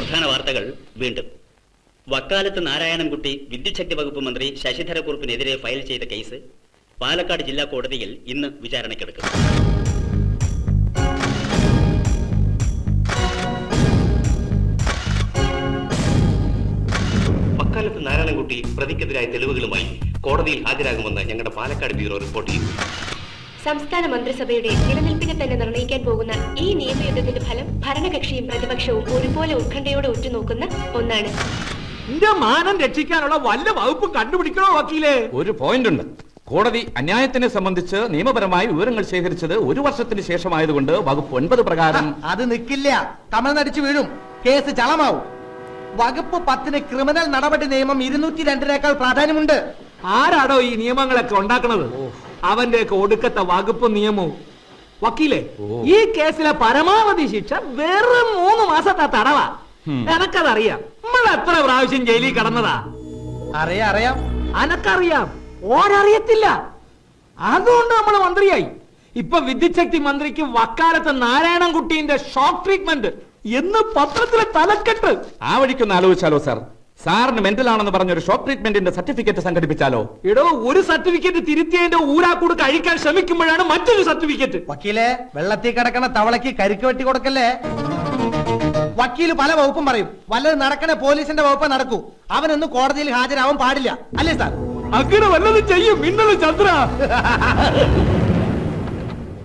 പ്രധാന വാർത്തകൾ വീണ്ടും. വക്കാലത്ത് നാരായണൻകുട്ടി വിദ്യുച്ഛക്തി വകുപ്പ് മന്ത്രി ശശിധര ശശിധരക്കുറുപ്പിനെതിരെ ഫയൽ ചെയ്ത കേസ് പാലക്കാട് ജില്ലാ കോടതിയിൽ ഇന്ന് വിചാരണയ്ക്കെടുക്കും. വക്കാലത്ത് നാരായണൻകുട്ടി പ്രതിക്കെതിരായ തെളിവുകളുമായി കോടതിയിൽ ഹാജരാകുമെന്ന് ഞങ്ങളുടെ പാലക്കാട് ബ്യൂറോ റിപ്പോർട്ട് ചെയ്യുന്നു. സംസ്ഥാന മന്ത്രിസഭയുടെ നിലനിൽപ്പിനെ തന്നെ നിർണയിക്കാൻ പോകുന്ന ഈ നിയമയുദ്ധത്തിന്റെ ഫലം ഭരണകക്ഷിയും പ്രതിപക്ഷവും ഒരുപോലെ ഉത്കണ്ഠയോടെ ഉറ്റുനോക്കുന്ന ഒന്നാണ്. എന്റെ മാനം രക്ഷിക്കാനുള്ള വല്ല വകുപ്പും കണ്ടുപിടിക്കണോ വക്കീലേ? ഒരു പോയിന്റ് ഉണ്ട്. കോടതി അന്യായത്തിനെ സംബന്ധിച്ച് നിയമപരമായി വിവരങ്ങൾ ശേഖരിച്ചത് ഒരു വർഷത്തിന് ശേഷമായതുകൊണ്ട് വകുപ്പ് ഒൻപത് പ്രകാരം അത് നിൽക്കില്ല തമിഴ്നടിച്ചു വീഴും. കേസ് ചളമാവും. വകുപ്പ് പത്തിന് ക്രിമിനൽ നടപടി നിയമം ഇരുന്നൂറ്റി രണ്ടിനേക്കാൾ പ്രാധാന്യമുണ്ട്. ആരാടോ ഈ നിയമങ്ങളൊക്കെ ഉണ്ടാക്കണത്? അവന്റെയൊക്കെ ഒടുക്കത്തെ വകുപ്പ് നിയമവും. വക്കീലേ ഈ കേസിലെ പരമാവധി ശിക്ഷ വെറും മൂന്ന് മാസത്തെ തടവാ. എനക്കതറിയാം. നമ്മൾ എത്ര പ്രാവശ്യം ജയിലിൽ കടന്നതാ? അറിയാം അറിയാം. അനക്കറിയാം. ഓരറിയത്തില്ല. അതുകൊണ്ട് നമ്മൾ മന്ത്രിയായി. ഇപ്പൊ വിദ്യുച്ഛക്തി മന്ത്രിക്ക് വക്കാലത്ത് നാരായണൻകുട്ടിന്റെ ഷോക്ക് ട്രീറ്റ്മെന്റ് എന്ന് പത്രത്തിലെ തലക്കെട്ട്. ആ വഴിക്കൊന്ന് ആലോചിച്ചാലോ സാർ? സാറിന് മെന്റൽ ആണെന്ന് പറഞ്ഞ ഒരു ഷോക്ക് ട്രീറ്റ്മെന്റിന്റെ സർട്ടിഫിക്കറ്റ് സംഘടിപ്പിച്ചാലോ? എടോ ഒരു സർട്ടിഫിക്കറ്റ് തിരുത്തിയതിന്റെ ഊരാക്കൂട് കഴിക്കാൻ ശ്രമിക്കുമ്പോഴാണ് മറ്റൊരു സർട്ടിഫിക്കറ്റ് വക്കീലെ വെള്ളത്തിൽ കിടക്കണ തവളയ്ക്ക് കരിക്ക് വെട്ടി കൊടുക്കല്ലേ? വക്കീൽ പല വകുപ്പും പറയും. വല്ലത് നടക്കണ പോലീസിന്റെ വകുപ്പ് നടക്കൂ. അവനൊന്ന് കോടതിയിൽ ഹാജരാവാൻ പാടില്ല. അല്ലേ സാർ? അങ്ങനെ വല്ലതും ചെയ്യും. മിന്നൽ ചന്ദ്ര.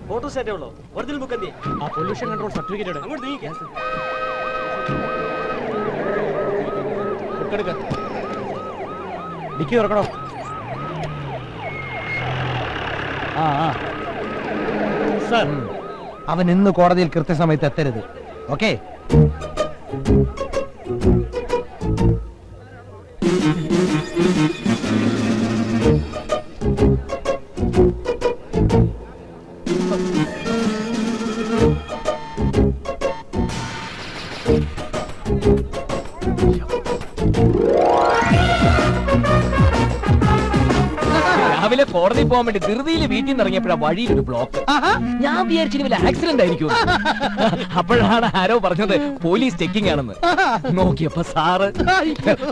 ഫോട്ടോ സെറ്റ് ഉള്ളോ? ഒറിജിനൽ ബുക്ക് എന്തി ആ പൊല്യൂഷൻ കൺട്രോൾ സർട്ടിഫിക്കറ്റ് അങ്ങോട്ട് നീക്കി ബുക്ക് എടുക്ക ഡിക്കി തുറക്കണോ? ആ ആ. സർ അവൻ ഇന്ന് കോടതിയിൽ കൃത്യസമയത്ത് എത്തരുത്. ഓക്കെ? രാവിലെ കോടതി പോകാൻ വേണ്ടി ധൃതിയിൽ വീട്ടിൽ നിന്ന് ഇറങ്ങിയപ്പോഴാ വഴിയിൽ ഒരു ബ്ലോക്ക് ഞാൻ വിചാരിച്ചു വലിയ ആക്സിഡന്റ് ആയിരിക്കും അപ്പോഴാണ് ആരോ പറഞ്ഞത് പോലീസ് ചെക്കിംഗ് ആണെന്ന്. നോക്കിയപ്പോ സാറ്.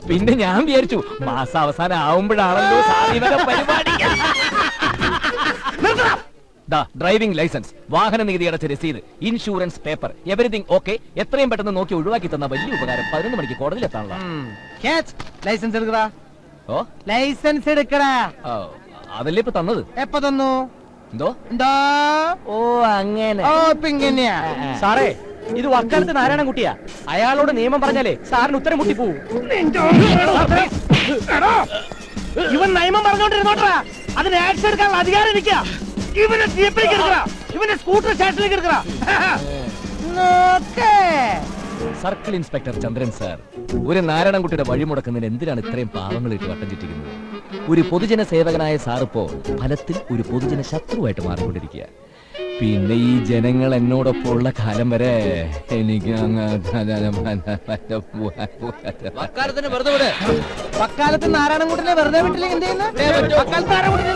പിന്നെ ഞാൻ വിചാരിച്ചു മാസം അവസാനം ആവുമ്പോഴാണല്ലോ പരിപാടി. ഡ്രൈവിംഗ് ലൈസൻസ് വാഹന നികുതി അടച്ച രസീത് ഇൻഷുറൻസ് പേപ്പർ എവറിഥിങ് ഓക്കെ എത്രയും പെട്ടെന്ന് നോക്കി ഒഴിവാക്കി തന്ന വലിയ ഉപകാരം പതിനൊന്ന് മണിക്ക് കോടതിയിൽ എത്താനുള്ള. ലൈസൻസ് എടുക്കടാ. ഓ? ലൈസൻസ് എടുക്കടാ. ആ, അതല്ലേ ഇപ്പൊ തന്നത്? എപ്പോ തന്നു? എന്തോ? എന്താ? ഓ അങ്ങനെ. ഓ ഇപ്പൊ ഇങ്ങനെയാ. സാറേ ഇത് വക്കാലത്ത് നാരായണൻ കുട്ടിയാ. അയാളോട് നിയമം പറഞ്ഞാലേ സാറിന് ഉത്തരം മുട്ടിപ്പോവും ഇവൻ നിയമം പറഞ്ഞോണ്ടിരുന്നോട്ടാ അതിന് ആക്ഷൻ എടുക്കാനുള്ള അധികാരം എനിക്കാ. ഇവനെ ജീപ്പിലേക്ക് എടുക്കറ ഇവന്റെ സ്കൂട്ടർ സ്റ്റേഷനിലേക്ക് എടുക്കറ സർക്കിൾ ഇൻസ്പെക്ടർ ചന്ദ്രൻ സാർ ഒരു നാരായണൻകുട്ടിയുടെ വഴിമുടക്കുന്നതിന് എന്തിനാണ് ഇത്രയും പാവങ്ങൾ ഇട്ട് വട്ടം ചുറ്റിക്കുന്നത്? ഒരു പൊതുജന സേവകനായ സാറിപ്പോ ഫലത്തിൽ ഒരു പൊതുജന ശത്രുവായിട്ട് മാറിക്കൊണ്ടിരിക്കുക പിന്നെ ഈ ജനങ്ങൾ എന്നോടൊപ്പം ഉള്ള കാലം വരെ എനിക്ക് അങ്ങ് വക്കാലത്തിന് വെറുതെ വിട്. വക്കാലത്ത് നാരായണൻകുട്ടിനെ വെറുതെ വിട്ടില്ലെങ്കിൽ എന്ത് ചെയ്യുന്നു? വക്കാലത്ത് നാരായണൻകുട്ടിനെ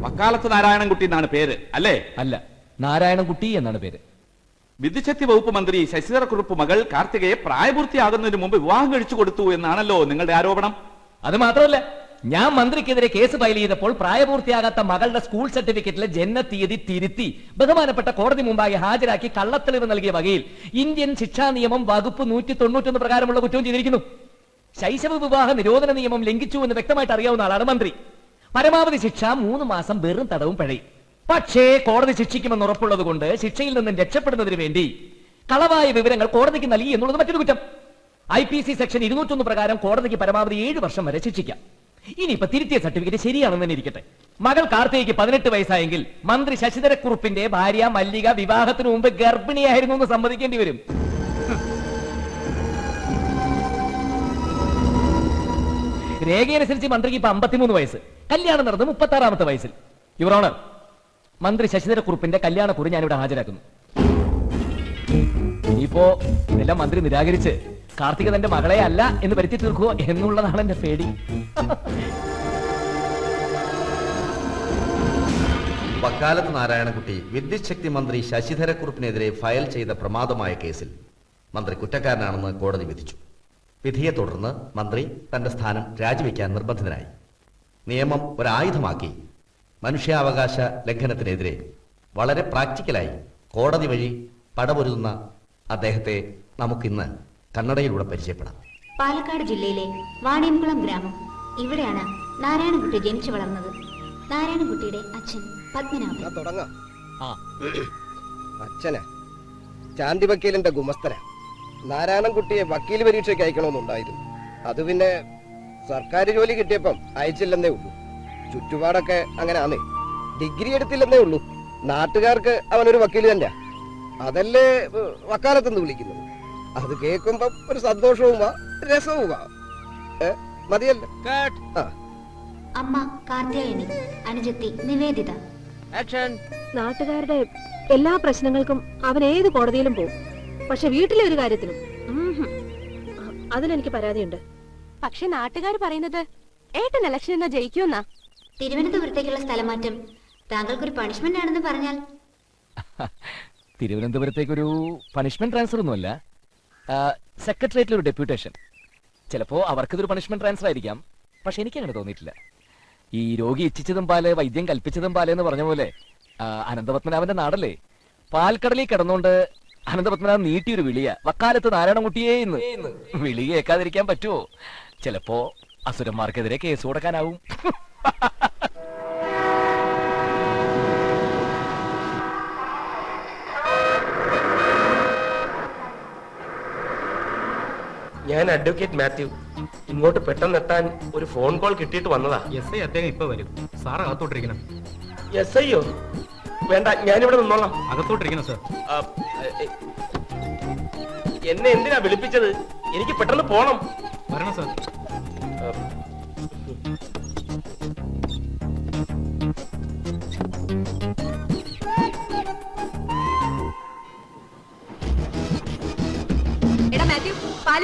വക്കാലത്ത് നാരായണൻകുട്ടി? എന്നാണ് പേര് അല്ലേ അല്ല നാരായണൻകുട്ടി എന്നാണ് പേര് വിദ്യുച്ഛക്തി വകുപ്പ് മന്ത്രി ശശിധരക്കുറുപ്പ് മകൾ കാർത്തികയെ പ്രായപൂർത്തിയാകുന്നതിന് മുമ്പ് വിവാഹം കഴിച്ചു കൊടുത്തു എന്നാണല്ലോ നിങ്ങളുടെ ആരോപണം. അത് മാത്രമല്ല ഞാൻ മന്ത്രിക്കെതിരെ കേസ് ഫയൽ ചെയ്തപ്പോൾ പ്രായപൂർത്തിയാകാത്ത മകളുടെ സ്കൂൾ സർട്ടിഫിക്കറ്റിലെ ജനനത്തീയതി തിരുത്തി ബഹുമാനപ്പെട്ട കോടതി മുമ്പാകെ ഹാജരാക്കി കള്ളത്തെളിവ് നൽകിയ വകയിൽ ഇന്ത്യൻ ശിക്ഷാ നിയമം വകുപ്പ് നൂറ്റി തൊണ്ണൂറ്റൊന്ന് പ്രകാരമുള്ള കുറ്റവും ചെയ്തിരിക്കുന്നു. ശൈശവ വിവാഹ നിരോധന നിയമം ലംഘിച്ചു എന്ന് വ്യക്തമായിട്ട് അറിയാവുന്ന ആളാണ് മന്ത്രി. പരമാവധി ശിക്ഷ മൂന്ന് മാസം വെറും തടവും പഴയും. പക്ഷേ കോടതി ശിക്ഷിക്കുമെന്ന് ഉറപ്പുള്ളത് കൊണ്ട് ശിക്ഷയിൽ നിന്നും രക്ഷപ്പെടുന്നതിന് വേണ്ടി കളവായ വിവരങ്ങൾ കോടതിക്ക് നൽകി എന്നുള്ളത് മറ്റൊരു കുറ്റം. ഐ പി സി സെക്ഷൻ ഇരുന്നൂറ്റൊന്ന് പ്രകാരം കോടതിക്ക് പരമാവധി ഏഴ് വർഷം വരെ ശിക്ഷിക്കാം. ഇനിയിപ്പോ തിരുത്തിയ സർട്ടിഫിക്കറ്റ് ശരിയാണെന്ന് തന്നെ ഇരിക്കട്ടെ. മകൾ കാർത്തികയ്ക്ക് പതിനെട്ട് വയസ്സായെങ്കിൽ മന്ത്രി ശശിധരക്കുറുപ്പിന്റെ ഭാര്യ മല്ലിക വിവാഹത്തിന് മുമ്പ് ഗർഭിണിയായിരുന്നു എന്ന് സമ്മതിക്കേണ്ടി വരും. രേഖയനുസരിച്ച് മന്ത്രിക്ക് ഇപ്പൊ അമ്പത്തിമൂന്ന് വയസ്സ്. കല്യാണം നടന്ന് മുപ്പത്തി ആറാമത്തെ വയസ്സിൽ. യുവർ ഓണർ മന്ത്രി ശശിധരക്കുറുപ്പിന്റെ കല്യാണക്കുറി ഞാനിവിടെ ഹാജരാക്കുന്നു. ഇനിയിപ്പോ ഇതെല്ലാം മന്ത്രി നിരാകരിച്ച് കാർത്തിക തന്റെ മകളെ അല്ല എന്ന് വരുത്തി തീർക്കുക എന്നുള്ളതാണ് എന്റെ പേടി. വക്കാലത്ത് നാരായണക്കുട്ടി വിദ്യുത് ശക്തി മന്ത്രി ശശിധരക്കുറുപ്പിനെതിരെ ഫയൽ ചെയ്ത പ്രമാദമായ കേസിൽ മന്ത്രി കുറ്റക്കാരനാണെന്ന് കോടതി വിധിച്ചു. വിധിയെ തുടർന്ന് മന്ത്രി തന്റെ സ്ഥാനം രാജിവെക്കാൻ നിർബന്ധിതനായി. നിയമം ഒരായുധമാക്കി മനുഷ്യാവകാശ ലംഘനത്തിനെതിരെ വളരെ പ്രാക്ടിക്കലായി കോടതി വഴി പടപൊരുതുന്ന അദ്ദേഹത്തെ നമുക്കിന്ന് കന്നഡയിലൂടെ പരിചയപ്പെടാം. പാലക്കാട് ജില്ലയിലെ വാണിയംകുളം ഗ്രാമം. ഇവിടെയാണ് നാരായണൻകുട്ടി ജനിച്ചു വളർന്നത്. നാരായണൻകുട്ടിയുടെ അച്ഛൻ പത്മനാഭൻ. തുടങ്ങാം. അച്ഛനെ ചാന്തി വക്കീലിന്റെ ഗുമസ്തന നാരായണൻകുട്ടിയെ വക്കീൽ പരീക്ഷയ്ക്ക് അയക്കണമെന്നുണ്ടായിരുന്നു. അത് പിന്നെ സർക്കാർ ജോലി കിട്ടിയപ്പം അയച്ചില്ലെന്നേ ഉള്ളൂ. ചുറ്റുപാടൊക്കെ അങ്ങനെ ആന്നേ ഡിഗ്രി എടുത്തില്ലെന്നേ ഉള്ളൂ. നാട്ടുകാർക്ക് അവനൊരു വക്കീൽ തന്നെ അതല്ലേ വക്കാലത്തെന്ന് വിളിക്കുന്നത്. അത് കേൾക്കുമ്പോ ഒരു സന്തോഷവുമാ രസവുമാ മതിയല്ലോ. അമ്മ അനുജത്തി നിവേദിത. നാട്ടുകാരുടെ എല്ലാ പ്രശ്നങ്ങൾക്കും അവൻ ഏത് കോടതിയിലും പോകും പക്ഷെ വീട്ടിലെ ഒരു കാര്യത്തിനും അതിനെനിക്ക് പരാതിയുണ്ട്. പക്ഷെ നാട്ടുകാർ പറയുന്നത് ഏട്ടൻ ഇലക്ഷൻ എന്നാ ജയിക്കുമെന്നാ? തിരുവനന്തപുരത്തേക്കുള്ള സ്ഥലമാറ്റം. താങ്കൾക്കൊരു പണിഷ്മെന്റ് ആണെന്ന് പറഞ്ഞാൽ? തിരുവനന്തപുരത്തേക്കൊരു പണിഷ്മെന്റ് ട്രാൻസ്ഫർ ഒന്നുമല്ല. സെക്രട്ടേറിയറ്റിൽ ഒരു ഡെപ്യൂട്ടേഷൻ ചിലപ്പോ അവർക്കിതൊരു പണിഷ്മെന്റ് ട്രാൻസ്ഫർ ആയിരിക്കാം. പക്ഷെ എനിക്ക് അങ്ങനെ തോന്നിയിട്ടില്ല. ഈ രോഗി ഇച്ഛിച്ചതും പാൽ വൈദ്യം കൽപ്പിച്ചതും പാൽ എന്ന് പറഞ്ഞ പോലെ അനന്തപത്മനാഭന്റെ നാടല്ലേ? പാൽക്കടലിൽ കിടന്നുകൊണ്ട് അനന്തപത്മനാഭൻ നീട്ടിയൊരു വിളിയ. വക്കാലത്ത് നാരായണൻകുട്ടിയേ ഇന്ന്. വിളി കേൾക്കാതിരിക്കാൻ പറ്റുമോ ചിലപ്പോ അസുരന്മാർക്കെതിരെ കേസ് കൊടുക്കാനാവും. ഞാൻ അഡ്വക്കേറ്റ് മാത്യു. ഇങ്ങോട്ട് പെട്ടെന്ന് എത്താൻ ഒരു ഫോൺ കോൾ കിട്ടിയിട്ട് വന്നതാ. എസ് ഐ അദ്ദേഹം ഇപ്പൊ വരും. സാർ അകത്തോട്ടിരിക്കണം. എസ് ഐയോ വേണ്ട ഞാനിവിടെ നിന്നോളാം. അകത്തോട്ടിരിക്കണം സാർ എന്നെ എന്തിനാ വിളിപ്പിച്ചത്? എനിക്ക് പെട്ടെന്ന് പോണം. വരണം സാർ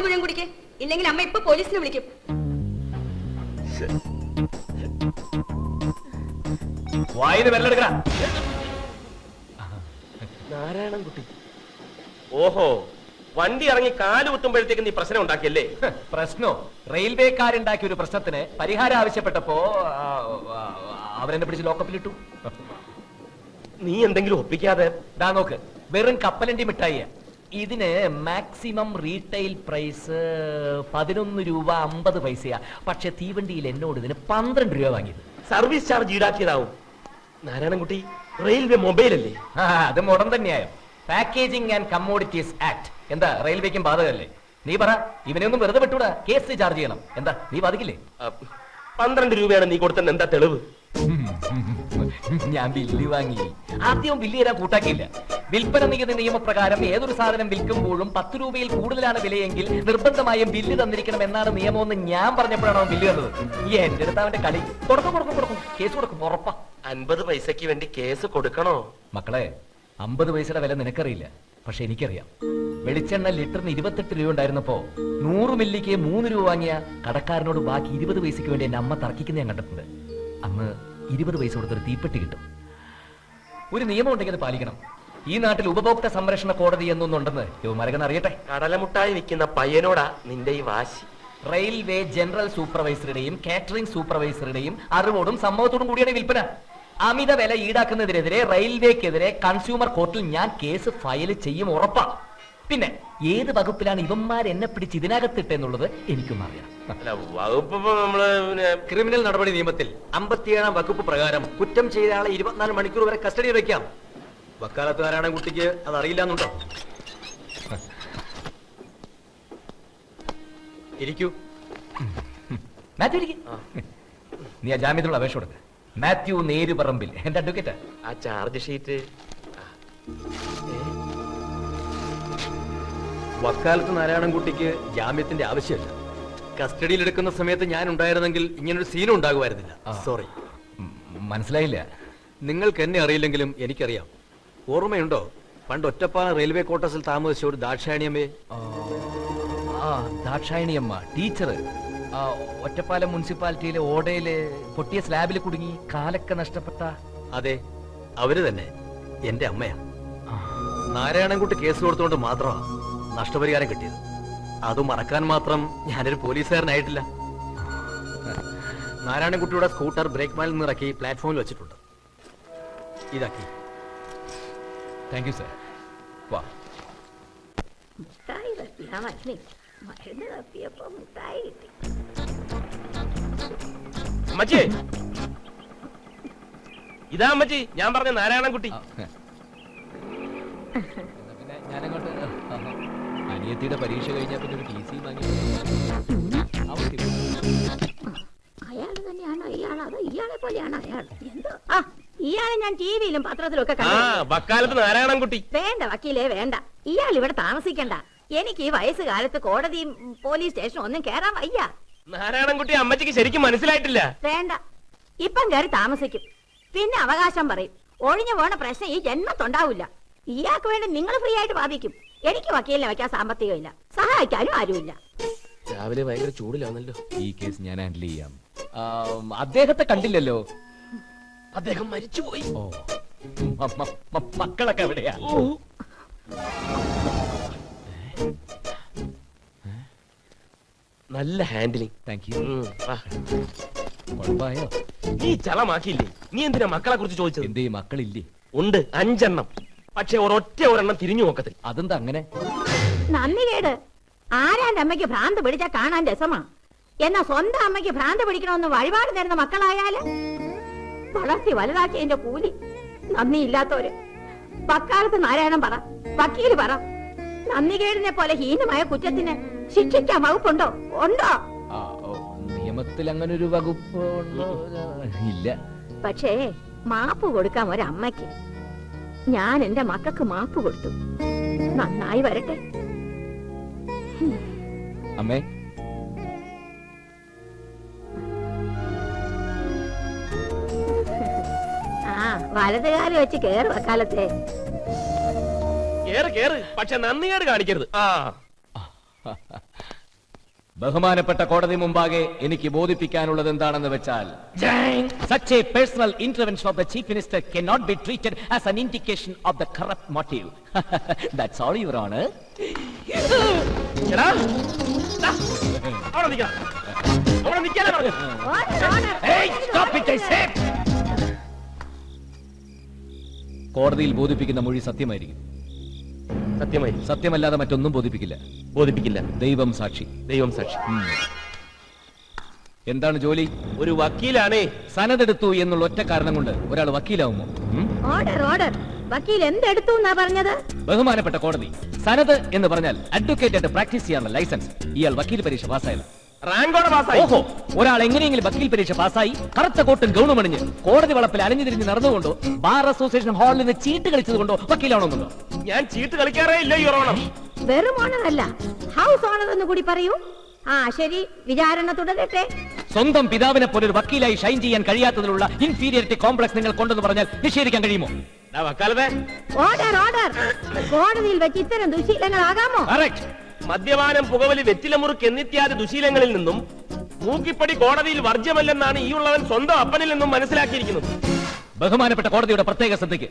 പാൽ മുഴുവൻ കുടിക്കേ? ഇല്ലെങ്കിൽ അമ്മ ഇപ്പൊ പോലീസിനെ വിളിക്കും. വായിന് വെല്ലെടുക്കണ നാരായണൻകുട്ടി ഓഹോ വണ്ടി ഇറങ്ങി കാൽ കുത്തുമ്പോഴത്തേക്ക് നീ പ്രശ്നം ഉണ്ടാക്കിയല്ലേ? പ്രശ്നോ? റെയിൽവേക്കാരുണ്ടാക്കിയ ഒരു പ്രശ്നത്തിന് പരിഹാരം ആവശ്യപ്പെട്ടപ്പോ അവരെന്നെ പിടിച്ച് ലോക്കപ്പിലിട്ടു. നീ എന്തെങ്കിലും ഒപ്പിക്കാതെ ദാ നോക്ക് വെറും കപ്പലണ്ടി മിഠായിയ. ഇതിന് മാക്സിമം റീറ്റെയിൽ പ്രൈസ് പതിനൊന്ന് രൂപ അമ്പത് പൈസയാ. പക്ഷെ തീവണ്ടിയിൽ എന്നോട് ഇതിന് പന്ത്രണ്ട് രൂപ വാങ്ങിയത്. സർവീസ് ചാർജ് ഈടാക്കിയതാവും. നാരായണൻകുട്ടി റെയിൽവേ മൊബൈൽ അല്ലേ? ആ, അത് മുടം തന്നെയായോ? പാക്കേജിംഗ് ആൻഡ് കമ്മോഡിറ്റീസ് ആക്ട് എന്താ റെയിൽവേക്കും ബാധകല്ലേ നീ പറ ഇവനെ ഒന്നും വെറുതെ വിട്ടൂടാ. കേസ് ചാർജ് ചെയ്യണം. എന്താ നീ ബാധിക്കില്ലേ പന്ത്രണ്ട് രൂപയാണ് നീ കൊടുത്തെന്ന് എന്താ തെളിവ്? ഞാൻ ബില്ല് വാങ്ങി. ആദ്യം ബില്ല് തരാൻ കൂട്ടാക്കിയില്ല. വിൽപ്പന നികുതി നിയമപ്രകാരം ഏതൊരു സാധനം വിൽക്കുമ്പോഴും പത്ത് രൂപയിൽ കൂടുതലാണ് വിലയെങ്കിൽ നിർബന്ധമായും ബില്ല് തന്നിരിക്കണം എന്നാണ് നിയമമെന്ന് ഞാൻ പറഞ്ഞപ്പോഴാണ് അവൻ ബില്ല് തന്നത്? ഈ എന്റെ അടുത്ത് അവന്റെ കളി. കൊടുക്കും കൊടുക്കും കൊടുക്കും. കേസ് കൊടുക്കും ഉറപ്പാ. അൻപത് പൈസക്ക് വേണ്ടി കേസ് കൊടുക്കണോ? മക്കളെ അമ്പത് പൈസയുടെ വില നിനക്കറിയില്ല. പക്ഷെ എനിക്കറിയാം. വെളിച്ചെണ്ണ ലിറ്ററിന് ഇരുപത്തെട്ട് രൂപ ഉണ്ടായിരുന്നപ്പോ നൂറ് മില്ലിക്ക് മൂന്ന് രൂപ വാങ്ങിയ കടക്കാരനോട് ബാക്കി ഇരുപത് പൈസയ്ക്ക് വേണ്ടി എന്റെ അമ്മ തർക്കിക്കുന്ന ഞാൻ കണ്ടിട്ടുണ്ട്. അന്ന് ഇരുപത് പൈസ കൊടുത്തൊരു തീപ്പെട്ടി കിട്ടും. ഒരു നിയമം ഉണ്ടെങ്കിൽ അത് പാലിക്കണം. ഈ നാട്ടിൽ ഉപഭോക്തൃ സംരക്ഷണ കോടതി എന്നൊന്നുണ്ടെന്ന് യുവമരകൻ അറിയട്ടെ? കടലമുട്ടായി വിൽക്കുന്ന പയ്യനോടാ നിന്റെ ഈ വാശി. റെയിൽവേ ജനറൽ സൂപ്പർവൈസറുടെയും കാറ്ററിംഗ് സൂപ്പർവൈസറുടെയും അറിവോടും സമ്മതത്തോടും കൂടിയാണ് വിൽപ്പന. അമിത വില ഈടാക്കുന്നതിനെതിരെ റെയിൽവേക്കെതിരെ കൺസ്യൂമർ കോർട്ടിൽ ഞാൻ കേസ് ഫയൽ ചെയ്യും ഉറപ്പാ. പിന്നെ ഏത് വകുപ്പിലാണ് ഇവന്മാർ എന്നെ പിടിച്ച് ഇതിനകത്തിട്ടെന്നുള്ളത് എനിക്കൊന്നും അറിയാം. അല്ല വകുപ്പ് ഇപ്പൊ നമ്മൾ പിന്നെ ക്രിമിനൽ നടപടി നിയമത്തിൽ അമ്പത്തിയേഴാം വകുപ്പ് പ്രകാരം കുറ്റം ചെയ്ത ആളെ ഇരുപത്തിനാല് മണിക്കൂർ വരെ കസ്റ്റഡിയിൽ വെക്കാം. വക്കാലത്ത് നാരായണൻകുട്ടിക്ക് അത് അറിയില്ലെന്നുണ്ടോ? ഇരിക്കൂ. മാത്യു ഇരിക്ക്. നീ ആ ജാമ്യത്തിനുള്ള അപേക്ഷ കൊടുക്ക. മാത്യു നേരുപറമ്പിൽ. എന്റെ അഡ്വക്കേറ്റ് ആ? ചാർജ് ഷീറ്റ് വക്കാലത്ത് നാരായണൻകുട്ടിക്ക് ജാമ്യത്തിന്റെ ആവശ്യമില്ല. കസ്റ്റഡിയിൽ എടുക്കുന്ന സമയത്ത് ഞാൻ ഉണ്ടായിരുന്നെങ്കിൽ ഇങ്ങനൊരു സീനും ഉണ്ടാകുമായിരുന്നില്ല. സോറി മനസ്സിലായില്ല. നിങ്ങൾക്ക് എന്നെ അറിയില്ലെങ്കിലും എനിക്കറിയാം. ഓർമ്മയുണ്ടോ? പണ്ട് ഒറ്റപ്പാല റെയിൽവേ ക്വാർട്ടേഴ്സിൽ താമസിച്ച ഒരു ദാക്ഷായണിയമ്മേ ആ ദാക്ഷായണിയമ്മ ടീച്ചർ ഒറ്റപ്പാലം മുനിസിപ്പാലിറ്റിയിലെ ഓടയിൽ പൊട്ടിയ സ്ലാബിൽ കുടുങ്ങി കാലൊക്കെ നഷ്ടപ്പെട്ട അതെ അവർ തന്നെ. എന്റെ അമ്മയാ. നാരായണൻകുട്ടി കേസ് കൊടുത്തുകൊണ്ട് മാത്രമാ. നഷ്ടപരിഹാരം കിട്ടിയത്. അത് മറക്കാൻ മാത്രം ഞാനൊരു പോലീസുകാരനായിട്ടില്ല. നാരായണൻകുട്ടിയുടെ സ്കൂട്ടർ ബ്രേക്ക് മാനിൽ നിന്ന് ഇറക്കി പ്ലാറ്റ്ഫോമിൽ വെച്ചിട്ടുണ്ട്. ഇതാക്കി. താങ്ക് യു സർ വാ. മുട്ടായി തപ്പിയാ മരുന്ന് മരുന്ന് തപ്പിയപ്പോ മുട്ടായി കിട്ടി. അമ്മച്ചി! ഇതാ അമ്മച്ചി ഞാൻ പറഞ്ഞ നാരായണൻകുട്ടി. പിന്നെ ഞാനങ്ങോട്ട് അനിയത്തിയുടെ പരീക്ഷ കഴിഞ്ഞാൽ പിന്നെ ഒരു ടി സി വാങ്ങി അയാൾ തന്നെയാണോ ഇയാളോ? അതോ ഇയാളെ പോലെയാണോ അയാൾ? എന്തോ? ആ ഇയാളെ ഞാൻ ടിവിയിലും പത്രത്തിലും ഒക്കെ ആ കണ്ടു വക്കാലത്ത് നാരായണൻകുട്ടി വേണ്ട വക്കീലേ വേണ്ട. ഇയാൾ ഇവിടെ താമസിക്കണ്ട. എനിക്ക് ഈ വയസ്സുകാലത്ത് കോടതിയും പോലീസ് സ്റ്റേഷനും ഒന്നും കേറാൻ വയ്യ. നാരായണൻകുട്ടി അമ്മച്ചിക്ക് ശരിക്കും മനസ്സിലായിട്ടില്ല. വേണ്ട. ഇപ്പം കയറി താമസിക്കും. പിന്നെ അവകാശം പറയും. ഒഴിഞ്ഞു പോണ പ്രശ്നം ഈ ജന്മത്തുണ്ടാവില്ല. ഇയാൾക്ക് വേണ്ടി നിങ്ങൾ ഫ്രീ ആയിട്ട് വാദിക്കും. എനിക്ക് വക്കീലിനെ വയ്ക്കാൻ സാമ്പത്തികമില്ല. സഹായിക്കാനും ആരുമില്ല. രാവിലെ ഭയങ്കര ചൂടിലാണല്ലോ ഈ കേസ് ഞാൻ ഹാൻഡിൽ ചെയ്യാം. അദ്ദേഹത്തെ കണ്ടില്ലല്ലോ? അദ്ദേഹം മരിച്ചുപോയി. ഓ. മക്കളൊക്കെ എവിടെയാ? നല്ല ഹാൻഡിലിംഗ് താങ്ക് യു. കുഴപ്പമായോ? നീ ചളമാക്കിയില്ലേ? നീ എന്തിനാ മക്കളെ കുറിച്ച് ചോദിച്ചത്? എന്തേ മക്കളില്ലേ? ഉണ്ട് അഞ്ചെണ്ണം. പക്ഷെ ഒരൊറ്റ ഒരെണ്ണം തിരിഞ്ഞു നോക്കത്തില്ല. അതെന്താ അങ്ങനെ? നന്ദി കേട്. ആരാന്റെ അമ്മയ്ക്ക് ഭ്രാന്ത് പിടിച്ചാ കാണാൻ രസമാ? എന്നാ സ്വന്തം അമ്മയ്ക്ക് ഭ്രാന്ത് പിടിക്കണമെന്ന് വഴിപാട് നേരുന്ന മക്കളായാൽ? വളർത്തി വലുതാക്കിയതിന്റെ കൂലി. നന്ദിയില്ലാത്തവര് വക്കാലത്ത് നാരായണം പറ. വക്കീൽ പറ. നന്ദികേടിനെ പോലെ ഹീനമായ കുറ്റത്തിന് ശിക്ഷിക്കാൻ വകുപ്പുണ്ടോ? ഉണ്ടോ? നിയമത്തിൽ അങ്ങനെ ഒരു വകുപ്പ്? ഇല്ല. പക്ഷേ മാപ്പ് കൊടുക്കാം ഒരമ്മയ്ക്ക്. ഞാൻ എന്റെ മക്കൾക്ക് മാപ്പ് കൊടുത്തു. നന്നായി വരട്ടെ. അമ്മേ. ആ വലതുകാലം വെച്ച് കേറ് അക്കാലത്തെ കേറ് കേറ്. പക്ഷെ നന്ദികേട് കാണിക്കരുത്. ആ. ബഹുമാനപ്പെട്ട കോടതി മുമ്പാകെ എനിക്ക് ബോധിപ്പിക്കാനുള്ളത് എന്താണെന്ന് വെച്ചാൽ such a personal intervention of the chief minister cannot be treated as an indication of the corrupt motive that's all your honor എടാ ദാ, അവിടെ നിൽക്കാനാ പറഞ്ഞു hey stop it കോടതിയിൽ ബോധിപ്പിക്കുന്ന മൊഴി സത്യമായിരിക്കും സത്യമായി സത്യമല്ലാതെ മറ്റൊന്നും ബോധിപ്പിക്കില്ല. ബോധിപ്പിക്കില്ല. ദൈവം സാക്ഷി. ദൈവം സാക്ഷി. എന്താണ് ജോലി? ഒരു വക്കീലാണേ. സനതെടുത്തു എന്നുള്ള ഒറ്റ കാരണം കൊണ്ട് ഒരാൾ വക്കീലാവുമോ? ഉം? ഓർഡർ ഓർഡർ വക്കീൽ എന്തെടുത്തു എന്നാ പറഞ്ഞത്? ബഹുമാനപ്പെട്ട കോടതി സനത് എന്ന് പറഞ്ഞാൽ അഡ്വക്കേറ്റ് ആയിട്ട് പ്രാക്ടീസ് ചെയ്യാനുള്ള ലൈസൻസ് ഇയാൾ വക്കീൽ പരീക്ഷ പാസ്സായത് റാങ്കോടെ പാസ്സായി ഓഹോ ഒരാൾ എങ്ങനെയെങ്കിലും വക്കീൽ പരീക്ഷ പാസ്സായി കറുത്ത കോട്ടും ഗൗണും അണിഞ്ഞ് കോടതി വളപ്പിൽ അലഞ്ഞു തിരിഞ്ഞ് നടന്നുകൊണ്ടോ ബാർ അസോസിയേഷൻ ഹാളിൽ നിന്ന് ചീട്ട് കളിച്ചത് കൊണ്ടോ ഞാൻ ചീട്ട് കളിക്കാറേ ഇല്ല യുറോണം വെറും ഹൗസ് ഓണർ എന്ന് കൂടി പറയൂ. ആ ശരി. വിചാരണ തുടരട്ടെ. സ്വന്തം പിതാവിനെ പോലെ ഒരു വക്കീലായി ഷൈൻ ചെയ്യാൻ കഴിയാത്തതിലുള്ള ഇൻഫീരിയറിറ്റി കോംപ്ലക്സ് നിങ്ങൾ കൊണ്ടെന്ന് പറഞ്ഞാൽ നിഷേധിക്കാൻ കഴിയുമോ? ഓർഡർ ഓർഡർ കോടതിയിൽ വെച്ച് ഇത്തരം ദുശീലങ്ങളാകാമോ? കറക്റ്റ് മദ്യപാനം പുകവലി വെറ്റിലമുറുക്ക് എന്നിത്യാദി ദുശീലങ്ങളിൽ നിന്നും മൂക്കിപ്പടി കോടതിയിൽ വർജ്യമല്ലെന്നാണ് ഈ ഉള്ളവൻ സ്വന്തം അപ്പനിൽ നിന്നും മനസ്സിലാക്കിയിരിക്കുന്നത്. ബഹുമാനപ്പെട്ട കോടതിയുടെ പ്രത്യേക ശ്രദ്ധയ്ക്ക്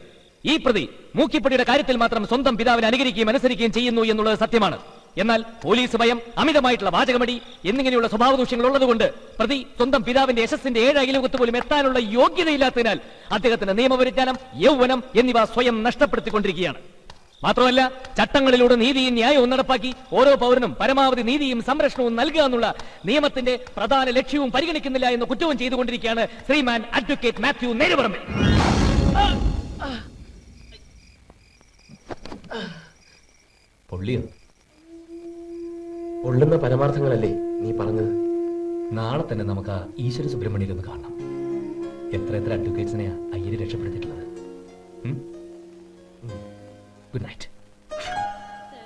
ഈ പ്രതി മൂക്കിപ്പടിയുടെ കാര്യത്തിൽ മാത്രം സ്വന്തം പിതാവിനെ അനുകരിക്കുകയും അനുസരിക്കുകയും ചെയ്യുന്നു എന്നുള്ളത് സത്യമാണ്. എന്നാൽ പോലീസ് ഭയം അമിതമായിട്ടുള്ള വാചകമടി എന്നിങ്ങനെയുള്ള സ്വഭാവ ദൂഷ്യങ്ങൾ ഉള്ളതുകൊണ്ട് പ്രതി സ്വന്തം പിതാവിന്റെ യശസ്സിന്റെ ഏഴ് അയലോകത്ത് പോലും എത്താനുള്ള യോഗ്യതയില്ലാത്തതിനാൽ അദ്ദേഹത്തിന്റെ നിയമപരിജ്ഞാനം യൗവനം എന്നിവ സ്വയം നഷ്ടപ്പെടുത്തിക്കൊണ്ടിരിക്കുകയാണ്. മാത്രമല്ല ചട്ടങ്ങളിലൂടെ നീതിയും ന്യായവും നടപ്പാക്കി ഓരോ പൗരനും പരമാവധി നീതിയും സംരക്ഷണവും നൽകുക എന്നുള്ള നിയമത്തിന്റെ പ്രധാന ലക്ഷ്യവും പരിഗണിക്കുന്നില്ല എന്ന് കുറ്റവും ചെയ്തുകൊണ്ടിരിക്കുകയാണ് ശ്രീമാൻ അഡ്വക്കേറ്റ് മാത്യു നേരുപറമ്പിൽ. പൊള്ളിയോ പൊള്ളുന്ന പരമാർത്ഥങ്ങളല്ലേ നീ പറഞ്ഞത്? നാളെ തന്നെ നമുക്ക് ആ ഈശ്വര സുബ്രഹ്മണ്യം ഒന്ന് കാണണം. എത്ര എത്ര അഡ്വക്കേറ്റ്സിനെയാ അയ്യര് രക്ഷപ്പെടുത്തിയിട്ടുള്ളത്? Night night